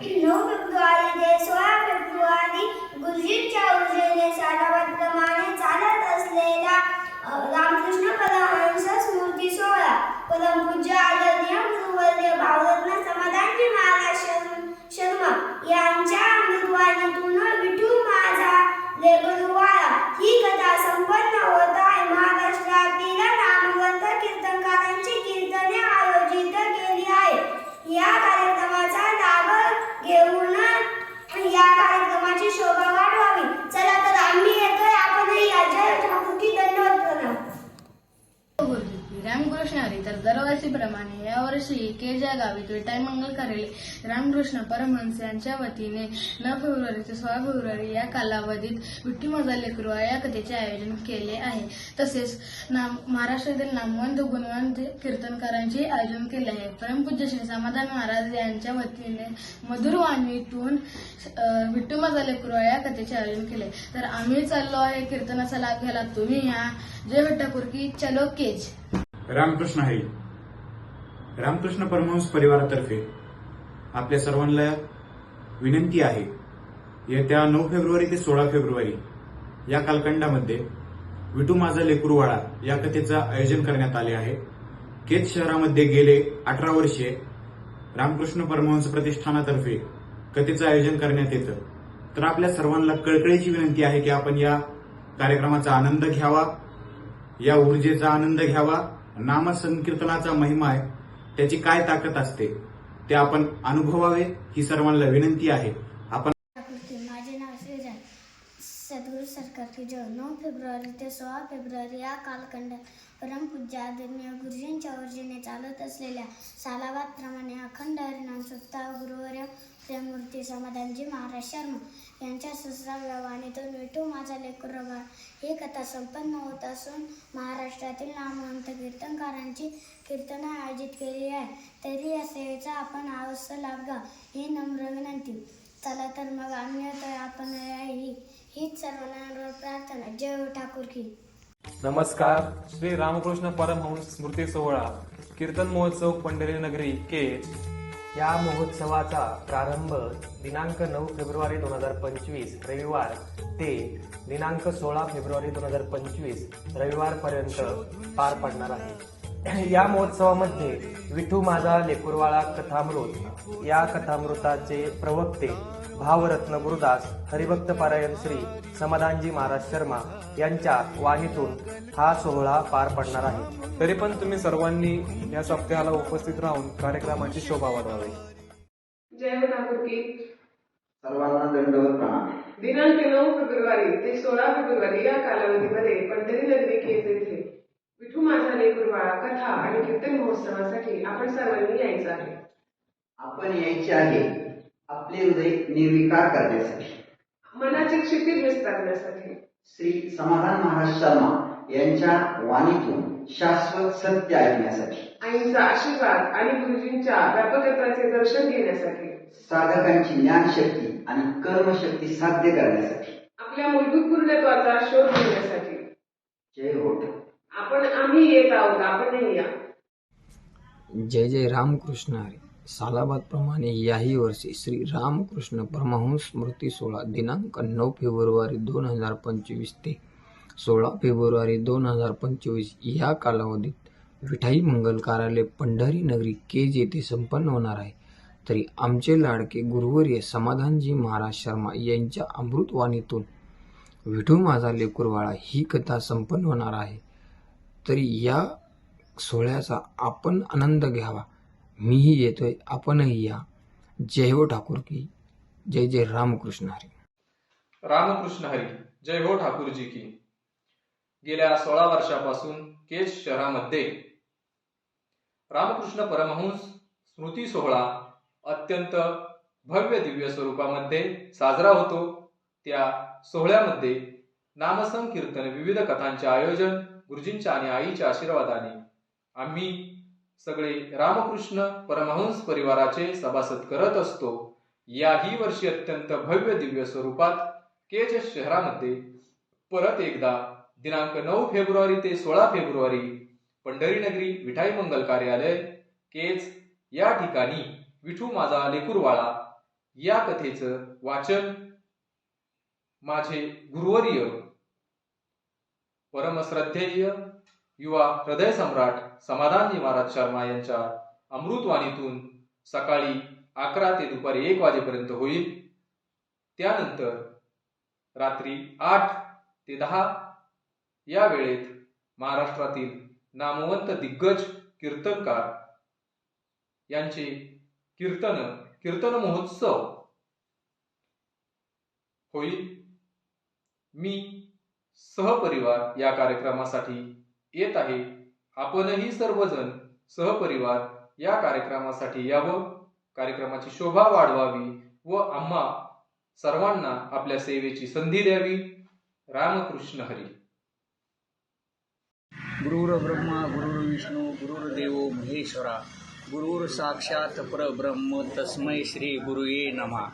नऊ फेब्रुवारी ते सोळा फेब्रुवारी गुरुजींच्या ऊर्जेने सालावतप्रमाणे चालत असलेला अ, रामकृष्ण परमहंस स्मृती सोहळा परमपूज्य आदरणीय गुरुवर्य भावरत्न समाधानजी महाराज शर्म- शर्मा यांच्या अमृतवाणीतून विठू माझा लेबरुवाळा ही कथा संपन्न होत आहे महाराष्ट्रातील नामवंत कीर्तनकारांची कीर्तने आयोजित केली आहे या कार्यक्रमाचा लाभ घेऊन या कार्यक्रमाची शोभा वाढवावी चला तर आम्ही येतोय आपणही या जय ठाकूरकी दंडवत प्रणाम गुरुजी रामकृष्ण हरी तर दरवर्षीप्रमाणे यावर्षी केजा गावी विठाई मंगल कार्यालय रामकृष्ण परमहंस यांच्या वतीने नऊ फेब्रुवारी ते सोळा फेब्रुवारी या कालावधीत विठ्ठी मजा लेकरू या कथेचे आयोजन केले आहे. तसेच नाम महाराष्ट्रातील नामवंत गुणवंत कीर्तनकारांचे आयोजन केले आहे. परमपूज्य श्री समाधान महाराज यांच्या वतीने मधुर वाणीतून विठ्ठू मजा लेकरू या कथेचे आयोजन केले. तर आम्ही चाललो आहे कीर्तनाचा लाभ घ्यायला. तुम्ही या. जय विठ्ठापूर की चलो केज. रामकृष्ण हरी रामकृष्ण परमहंस परिवारातर्फे आपल्या सर्वांना विनंती आहे येत्या नऊ फेब्रुवारी ते सोळा फेब्रुवारी या कालखंडामध्ये विटू माझा लेकुरवाडा या कथेचं आयोजन करण्यात आले आहे. केत शहरामध्ये गेले अठरा वर्षे रामकृष्ण परमहंस प्रतिष्ठानातर्फे कथेचं आयोजन करण्यात येतं. तर आपल्या सर्वांना कळकळीची विनंती आहे की आपण या कार्यक्रमाचा आनंद घ्यावा या ऊर्जेचा आनंद घ्यावा नामसंकीर्तनाचा महिमा आहे. त्याची काय ताकद असते ते आपण अनुभवावे ही सर्वांना विनंती आहे. आपण माझे नाव श्रीजन सद्गुरू सरकार की जय नऊ फेब्रुवारी ते सोळा फेब्रुवारी या कालखंडात परमपूज्य आदरणीय गुरुजींच्या ऊर्जेने चालत असलेल्या सालावादप्रमाणे अखंड हरिनाम सप्ताह गुरुवर्य प्रेमूर्ती समाधानजी महाराज शर्मा यांच्या सुसराव्या तो विठू माझा लेकुरबा ही कथा संपन्न होत असून महाराष्ट्रातील नामवंत कीर्तनकारांची कीर्तनं आयोजित केली आहे. तरी या सेवेचा आपण अवश्य लाभ घ्या ही नम्र विनंती. चला तर मग आम्ही आता आपण ही हीच सर्वांना प्रार्थना. जय हो ठाकूर की नमस्कार. श्री रामकृष्ण परमहंस स्मृती सोहळा कीर्तन महोत्सव पंढरी नगरी के या महोत्सवाचा प्रारंभ दिनांक नऊ फेब्रुवारी दोन हजार पंचवीस रविवार ते दिनांक सोळा फेब्रुवारी दोन हजार पंचवीस रविवारपर्यंत पार पडणार आहे. या महोत्सवामध्ये विठू माझा लेकुरवाळा कथामृत या कथामृताचे प्रवक्ते भावरत्न गुरुदास हरिभक्त पारायण श्री समाधानजी महाराज शर्मा यांच्या वाणीतून हा सोहळा पार पडणार आहे. तरी पण तुम्ही सर्वांनी या सप्ताहाला उपस्थित राहून कार्यक्रमाची शोभा वाढवावी. जय हो ठाकूर की सर्वांना दंडवत प्रणाम दिनांक नऊ फेब्रुवारी ते सोळा फेब्रुवारी या कालावधीमध्ये पंढरी नगरी येथे विठू माझा लेकुरवाळा कथा आणि कीर्तन महोत्सवासाठी आपण सर्वांनी यायचं आहे. आपण यायचे आहे. आपले हृदय निर्विकार करण्यासाठी? मनाचे क्षितिज विस्तारण्यासाठी श्री समाधान महाराज शर्मा यांच्या वाणीतून शाश्वत सत्य ऐकण्यासाठी. आईचा आशीर्वाद आणि गुरुजींच्या व्यापकत्वाचे दर्शन घेण्यासाठी. साधकांची ज्ञानशक्ती आणि कर्मशक्ती साध्य करण्यासाठी. आपल्या मूलभूत पूर्णत्वाचा शोध घेण्यासाठी. जय होत. आपण आम्ही येत आहोत आपणही या. जय जय रामकृष्ण हरी. सालाबादप्रमाणे याही वर्षी श्री रामकृष्ण परमहंस स्मृती सोहळा दिनांक नऊ फेब्रुवारी दोन हजार पंचवीस ते सोळा फेब्रुवारी दोन हजार पंचवीस या कालावधीत विठाई मंगल कार्यालय पंढरी नगरी केज येथे संपन्न होणार आहे. तरी आमचे लाडके गुरुवर्य समाधानजी महाराज शर्मा यांच्या अमृतवाणीतून विठू माझा लेकुरवाळा ही कथा संपन्न होणार आहे. तरी या सोहळ्याचा आपण आनंद घ्यावा. मीही येतोय आपणही या. जय हो ठाकूर की जय जय रामकृष्ण हरी. रामकृष्ण हरी. जय हो ठाकूरजी की गेल्या सोळा वर्षापासून केज शहरामध्ये रामकृष्ण परमहंस स्मृती सोहळा अत्यंत भव्य दिव्य स्वरूपामध्ये साजरा होतो. त्या सोहळ्यामध्ये नामसंकीर्तन विविध कथांचे आयोजन गुरुजींच्या आणि आईच्या आशीर्वादाने आम्ही सगळे रामकृष्ण परमहंस परिवाराचे सभासद करत असतो. याही वर्षी अत्यंत भव्य दिव्य स्वरूपात केज शहरामध्ये परत एकदा दिनांक नऊ फेब्रुवारी ते सोळा फेब्रुवारी पंढरीनगरी विठाई मंगल कार्यालय केज या ठिकाणी विठू माझा लेकुरवाळा. या कथेचं वाचन माझे गुरुवर्य परमश्रद्धेय युवा हृदय सम्राट समाधान महाराज शर्मा यांच्या अमृतवाणीतून सकाळी अकरा ते दुपारी एक वाजेपर्यंत होईल. त्यानंतर रात्री आठ ते दहा या वेळेत महाराष्ट्रातील नामवंत दिग्गज कीर्तनकार यांचे कीर्तन कीर्तन महोत्सव होईल. मी सहपरिवार या कार्यक्रमासाठी येत आहे. आपणही सर्वजण सहपरिवार या कार्यक्रमासाठी यावं. कार्यक्रमाची शोभा वाढवावी व आम्हा सर्वांना आपल्या सेवेची संधी द्यावी. रामकृष्ण हरी. गुरुर ब्रह्मा गुरुर विष्णू गुरुर्देवो महेश्वरा गुरुर साक्षात परब्रह्म तस्मै श्री गुरुये नमा.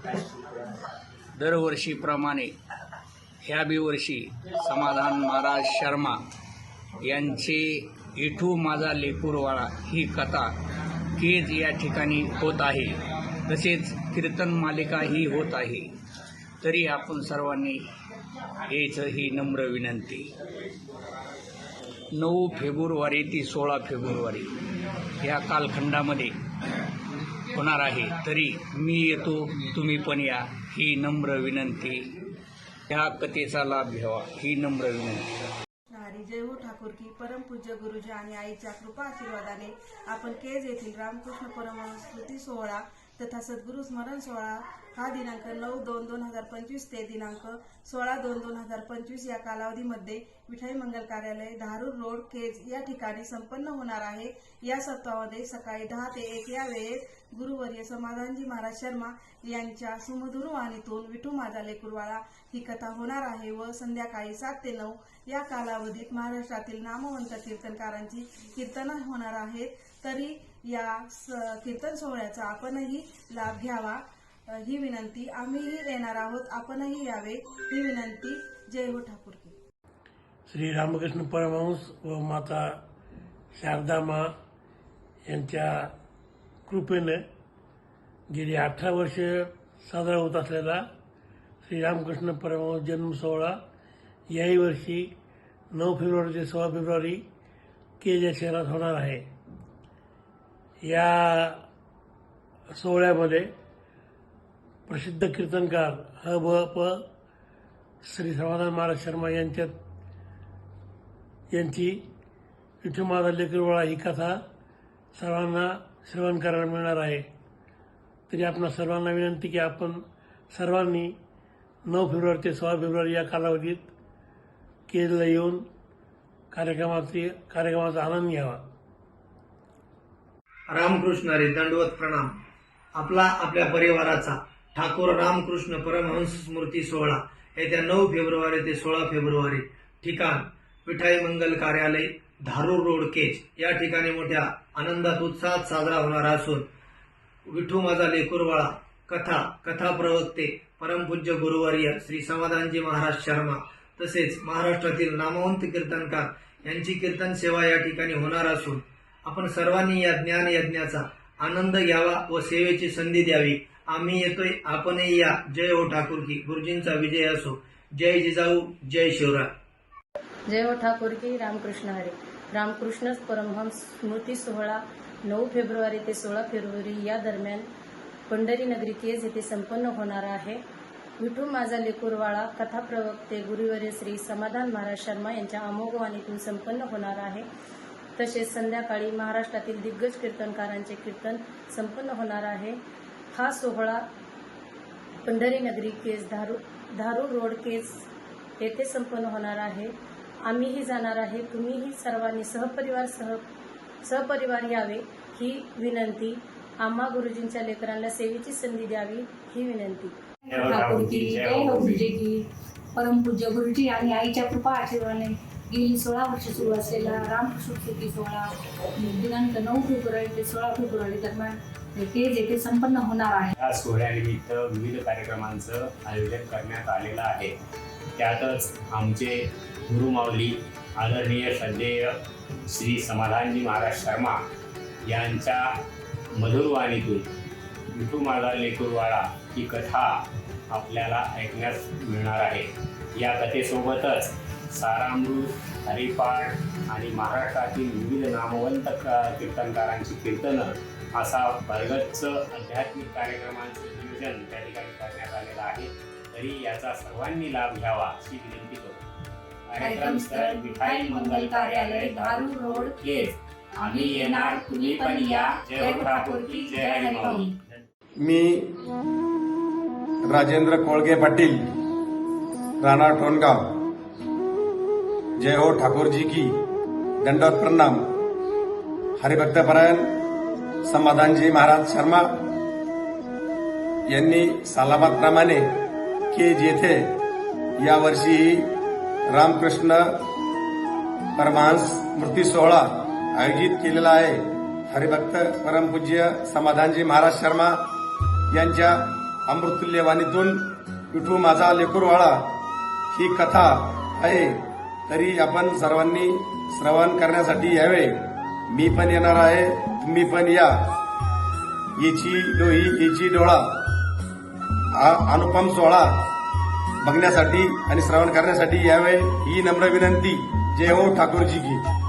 दरवर्षीप्रमाणे ह्या बी वर्षी समाधान महाराज शर्मा यांचे इठू माझा लेकूरवाळा ही कथा केज या ठिकाणी होत आहे. तसेच कीर्तन मालिका ही होत आहे. तरी आपण सर्वांनी यायचं ही नम्र विनंती. नऊ फेब्रुवारी ती सोळा फेब्रुवारी या कालखंडामध्ये होणार आहे. तरी मी येतो तुम्ही पण या ही नम्र विनंती. ह्या कथेचा लाभ घ्यावा ही नम्र विनंती. जयहू जय हो ठाकूर की परमपूज्य गुरुजी आणि आईच्या कृपा आशीर्वादाने आपण केज येथील रामकृष्ण परमहंस स्मृती सोहळा तथा सद्गुरू स्मरण सोहळा हा दिनांक नऊ दोन दोन हजार पंचवीस ते दिनांक सोळा दोन दोन हजार पंचवीस या कालावधीमध्ये विठाई मंगल कार्यालय धारूर रोड केज या ठिकाणी संपन्न होणार आहे. या सप्ताहामध्ये सकाळी दहा ते एक या वेळेत गुरुवर्य समाधानजी महाराज शर्मा यांच्या सुमधुर वाणीतून विठू माझा लेकुरवाळा ही कथा होणार आहे व संध्याकाळी सात ते नऊ या कालावधीत महाराष्ट्रातील नामवंत कीर्तनकारांची कीर्तन होणार आहेत. तरी या स- कीर्तन सोहळ्याचा आपणही लाभ घ्यावा ही विनंती. आम्हीही येणार आहोत. आपणही यावे ही विनंती. जय हो ठाकूर की श्री रामकृष्ण परमहंस व माता शारदा मा यांच्या कृपेने गेली अठरा वर्ष साजरा होत असलेला श्री रामकृष्ण परमहंस जन्म सोहळा याही वर्षी नऊ फेब्रुवारी ते सोळा फेब्रुवारी केज शहरात होणार आहे. या सोहळ्यामध्ये प्रसिद्ध कीर्तनकार ह ब प श्री समाधान महाराज शर्मा यांच्यात यांची विठू माझा लेकरवाळा ही कथा सर्वांना श्रवण करायला मिळणार आहे. तरी आपणा सर्वांना विनंती की आपण सर्वांनी नऊ फेब्रुवारी ते सोळा फेब्रुवारी या कालावधीत केजला येऊन कार्यक्रमाचे कार्यक्रमाचा आनंद घ्यावा. रामकृष्ण हरी दंडवत प्रणाम. आपला आपल्या परिवाराचा ठाकूर रामकृष्ण परमहंस स्मृती सोहळा. येत्या नऊ फेब्रुवारी ते सोळा फेब्रुवारी ठिकाण विठाई मंगल कार्यालय धारूर रोड केज. या ठिकाणी मोठ्या आनंदात उत्साहात साजरा होणार असून विठू माझा लेकुरवाळा कथा कथा प्रवक्ते परमपूज्य गुरुवर्य श्री समाधानजी महाराज शर्मा तसेच महाराष्ट्रातील नामवंत कीर्तनकार यांची कीर्तन सेवा या ठिकाणी होणार असून आपण सर्वांनी या ज्ञान यज्ञाचा आनंद घ्यावा व सेवेची संधी द्यावी. आम्ही येतोय आपणही या. जय हो ठाकूर की गुरुजींचा विजय असो. जय जिजाऊ जय शिवराय. जय हो ठाकूर की रामकृष्ण हरे. रामकृष्ण परमहंस स्मृती सोहळा नऊ फेब्रुवारी ते सोळा फेब्रुवारी या दरम्यान पंढरी नगरी केज येथे संपन्न होणार आहे. विठू माझा लेकुरवाळा कथा प्रवक्ते गुरुवर्य श्री समाधान महाराज शर्मा यांच्या अमोघवाणीतून संपन्न होणार आहे. तसेच संध्याकाळी महाराष्ट्रातील दिग्गज कीर्तनकारांचे कीर्तन संपन्न होणार आहे. हा सोहळा पंढरी नगरी केज धारू धारूर रोड केज येथे संपन्न होणार आहे. आम्हीही जाणार आहे. तुम्हीही सर्वांनी सहपरिवार सह सहपरिवार यावे ही विनंती. आम्हा गुरुजींच्या लेकरांना सेवेची संधी द्यावी ही विनंती. ठाकूर की जय हो गुरुजी. की परमपूज्य गुरुजी आणि आईच्या कृपा आशीर्वादाने गेली सोळा वर्ष सुरू असलेला रामकृष्ण शेती सोहळा दिनांक नऊ फेब्रुवारी ते सोळा फेब्रुवारी दरम्यान तेज येथे संपन्न होणार आहे. या सोहळ्यानिमित्त विविध कार्यक्रमांचं आयोजन करण्यात आलेलं आहे. त्यातच आमचे गुरुमाऊली आदरणीय श्रद्धेय श्री समाधानजी महाराज शर्मा यांच्या मधुरवाणीतून विठू माझा लेकुरवाळा ही कथा आपल्याला ऐकण्यास मिळणार आहे. या कथेसोबतच सारामृत हरिपाठ आणि महाराष्ट्रातील विविध नामवंत कीर्तनकारांची कीर्तनं असा भरगच्च आध्यात्मिक कार्यक्रमांचं नियोजन त्या ठिकाणी करण्यात आलेलं आहे. तरी याचा सर्वांनी लाभ घ्यावा अशी विनंती करतो कार्यक्रम स्थळ विठाई मंगल कार्यालय दारू रोड केज. आम्ही येणार तुम्ही पण या. जय ठाकूर की जय हरिभाऊ मी राजेंद्र कोळगे पाटील राणा टोनगाव जय हो ठाकूरजी की। दंडवत प्रणाम। हरिभक्तपरायण समाधानजी महाराज शर्मा यांनी सालाबादप्रमाणे की जेथे यावर्षी रामकृष्ण परमहंस स्मृती सोहळा आयोजित केलेला आहे हरिभक्त परमपूज्य समाधानजी महाराज शर्मा यांच्या अमृतुल्यवाणीतून विठू माझा लेकूरवाळा ही कथा आहे. तरी आपण सर्वांनी श्रवण करण्यासाठी यावे. मी पण येणार आहे तुम्ही पण या. येची डोही येची डोळा. हा अनुपम सोहळा बघण्यासाठी आणि श्रवण करण्यासाठी यावे ही नम्र विनंती. जय हो ठाकूरजी की.